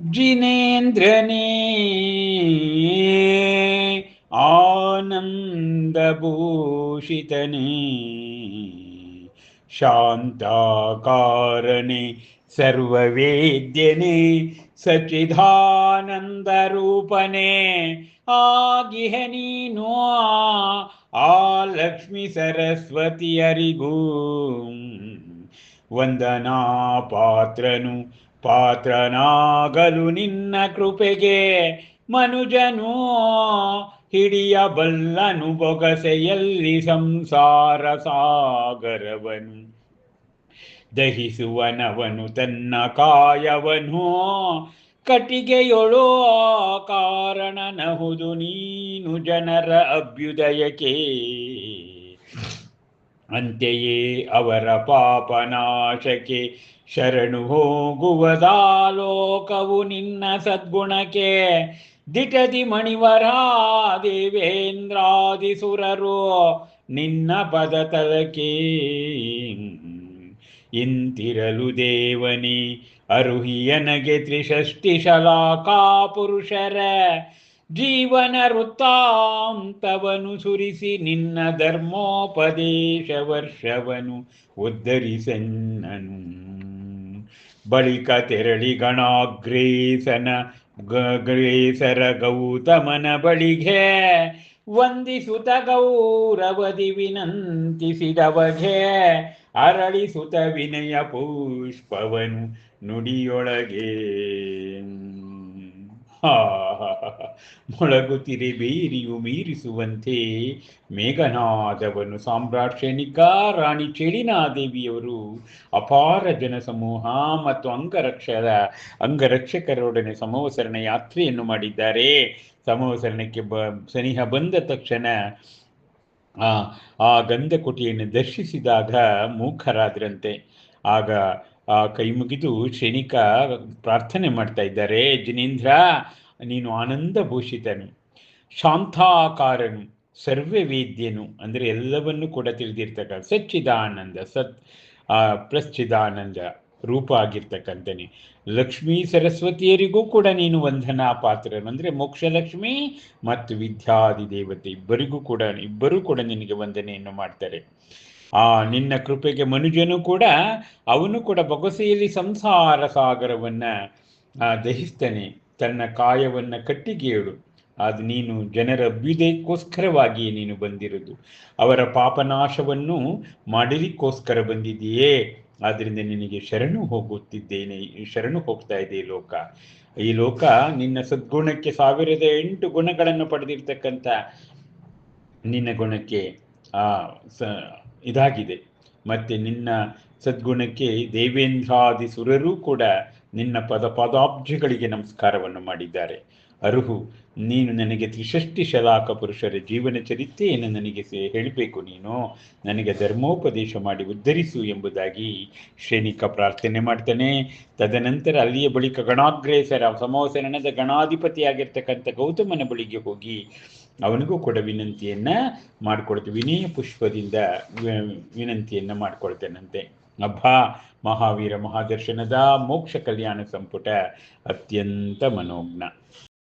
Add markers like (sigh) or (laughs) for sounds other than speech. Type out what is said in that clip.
जिनेन्द्रने आनन्दभूषितने शान्ताकारणे सर्ववेद्यने वेद्यने सच्चिदानन्दरूपने आगिहणीनो आ लक्ष्मी सरस्वति अरिगू ಪಾತ್ರನಾಗಲು ನಿನ್ನ ಕೃಪೆಗೆ ಮನುಜನು, ಹಿಡಿಯಬಲ್ಲನು ಬೊಗಸೆಯಲ್ಲಿ ಸಂಸಾರ ಸಾಗರವನು. ದಹಿಸುವನವನು ತನ್ನ ಕಾಯವನು ಕಟಿಗೆಯೊಳೋ ಕಾರಣನಹುದು ನೀನು ಜನರ ಅಭ್ಯುದಯಕ್ಕೆ. ಅಂತೆಯೇ ಅವರ ಪಾಪನಾಶಕ್ಕೆ ಶರಣು ಹೋಗುವದಾಲೋಕವು ನಿನ್ನ ಸದ್ಗುಣಕ್ಕೆ? ದಿಟದಿ ಮಣಿವರ ದೇವೇಂದ್ರಾದಿಸುರರು ನಿನ್ನ ತಲಕೇ. ಇಂತಿರಲು ದೇವನಿ, ಅರುಹಿಯನಗೆ ತ್ರಿಷಷ್ಟಿ ಶಲಾಕಾ ಪುರುಷರ. ಜೀವನ ವೃತ್ತಾಂತವನು ಸುರಿಸಿ ನಿನ್ನ ಧರ್ಮೋಪದೇಶ ವರ್ಷವನು ಉದ್ಧರಿಸನ್ನನು ಬಳಿಕ ತೆರಳಿ ಗಣಾಗ್ರೇಸನ ಗ್ರೇಸರ ಗೌತಮನ ಬಳಿಗೆ ವಂದಿಸುತ ಗೌರವದಿ ವಿನಂತಿಸಿದವಗೆ ಅರಳಿಸುತ ವಿನಯ ಪುಷ್ಪವನು ನುಡಿಯೊಳಗೆ. (laughs) ಮೊಳಗುತ್ತಿರೆ ಬೇರಿಯು ಮೀರಿಸುವಂತೆ ಮೇಘನಾದವನು ಸಾಮ್ರಾಟ್ ಕ್ಷಣಿಕ ರಾಣಿ ಚೆಳಿನಾದೇವಿಯವರು ಅಪಾರ ಜನಸಮೂಹ ಮತ್ತು ಅಂಗರಕ್ಷರ ಅಂಗರಕ್ಷಕರೊಡನೆ ಸಮವಸರಣ ಯಾತ್ರೆಯನ್ನು ಮಾಡಿದ್ದಾರೆ. ಸಮವಸರಣಕ್ಕೆ ಬ, ಸನಿಹ ಬಂದ ತಕ್ಷಣ ಆ ಆ ಗಂಧಕುಟಿಯನ್ನು ದರ್ಶಿಸಿದಾಗ ಮೂಖರಾದ್ರಂತೆ ಆಗ ಆ ಕೈ ಮುಗಿದು ಕ್ಷಣಿಕ ಪ್ರಾರ್ಥನೆ ಮಾಡ್ತಾ ಇದ್ದಾರೆ, ಜಿನೇಂದ್ರ, ನೀನು ಆನಂದ ಭೂಷಿತನು, ಶಾಂತಾಕಾರನು ಸರ್ವವೇದ್ಯನು ಅಂದರೆ ಎಲ್ಲವನ್ನು ಕೂಡ ತಿಳಿದಿರ್ತಕ್ಕ ಸಚ್ಚಿದಾನಂದ, ಸತ್ ಪ್ರಶ್ಚಿದಾನಂದ ರೂಪ ಆಗಿರ್ತಕ್ಕಂಥನೆ. ಲಕ್ಷ್ಮೀ ಸರಸ್ವತಿಯರಿಗೂ ಕೂಡ ನೀನು ವಂದನಾ ಪಾತ್ರನು, ಅಂದರೆ ಮೋಕ್ಷಲಕ್ಷ್ಮಿ ಮತ್ತು ವಿದ್ಯಾದಿ ದೇವತೆ ಇಬ್ಬರಿಗೂ ಕೂಡ, ಇಬ್ಬರೂ ಕೂಡ ನಿನಗೆ ವಂದನೆಯನ್ನು ಮಾಡ್ತಾರೆ. ಆ ನಿನ್ನ ಕೃಪೆಗೆ ಮನುಜನು ಕೂಡ ಅವನು ಕೂಡ ಬೊಗಸೆಯಲ್ಲಿ ಸಂಸಾರ ಸಾಗರವನ್ನ ದಹಿಸ್ತಾನೆ. ತನ್ನ ಕಾಯವನ್ನ ಕಟ್ಟಿಗೆಯಳು ಅದು ನೀನು ಜನರ ಅಭ್ಯುದಯಕ್ಕೋಸ್ಕರವಾಗಿಯೇ ನೀನು ಬಂದಿರೋದು. ಅವರ ಪಾಪನಾಶವನ್ನು ಮಾಡಲಿಕ್ಕೋಸ್ಕರ ಬಂದಿದೆಯೇ ಆದ್ದರಿಂದ ನಿನಗೆ ಶರಣು ಹೋಗುತ್ತಿದ್ದೇನೆ, ಶರಣು ಹೋಗ್ತಾ ಇದೆ ಲೋಕ. ಈ ಲೋಕ ನಿನ್ನ ಸದ್ಗುಣಕ್ಕೆ ಸಾವಿರದ ಎಂಟು ಗುಣಗಳನ್ನು ಪಡೆದಿರ್ತಕ್ಕಂಥ ನಿನ್ನ ಗುಣಕ್ಕೆ, ಆ ಇದಾಗಿದೆ. ಮತ್ತೆ ನಿನ್ನ ಸದ್ಗುಣಕ್ಕೆ ದೇವೇಂದ್ರಾದಿ ಸುರರೂ ಕೂಡ ನಿನ್ನ ಪದ ಪದಾಬ್ಜಗಳಿಗೆ ನಮಸ್ಕಾರವನ್ನು ಮಾಡಿದ್ದಾರೆ. ಅರುಹು, ನೀನು ನನಗೆ ತ್ರಿಷಷ್ಟಿ ಶಲಾಕ ಪುರುಷರ ಜೀವನ ಚರಿತ್ರೆಯನ್ನು ನನಗೆ ಹೇಳಬೇಕು ನೀನು? ನನಗೆ ಧರ್ಮೋಪದೇಶ ಮಾಡಿ ಉದ್ಧರಿಸು ಎಂಬುದಾಗಿ ಶ್ರೇಣಿಕ ಪ್ರಾರ್ಥನೆ ಮಾಡ್ತಾನೆ. ತದನಂತರ ಅಲ್ಲಿಯ ಬಳಿಕ ಗಣಾಗ್ರೇಸರ ಸಮವಸರಣದ ಗಣಾಧಿಪತಿಯಾಗಿರ್ತಕ್ಕಂಥ ಗೌತಮನ ಬಳಿಗೆ ಹೋಗಿ ಅವನಿಗೂ ಕೂಡ ವಿನಂತಿಯನ್ನು ಮಾಡಿಕೊಡ್ತೀವಿ ವಿನಯ ಪುಷ್ಪದಿಂದ ವಿನಂತಿಯನ್ನು ಮಾಡ್ಕೊಳ್ತೇನಂತೆ. ಅಬ್ಬಾ, ಮಹಾವೀರ ಮಹಾದರ್ಶನದ ಮೋಕ್ಷ ಕಲ್ಯಾಣ ಸಂಪುಟ ಅತ್ಯಂತ ಮನೋಜ್ಞ.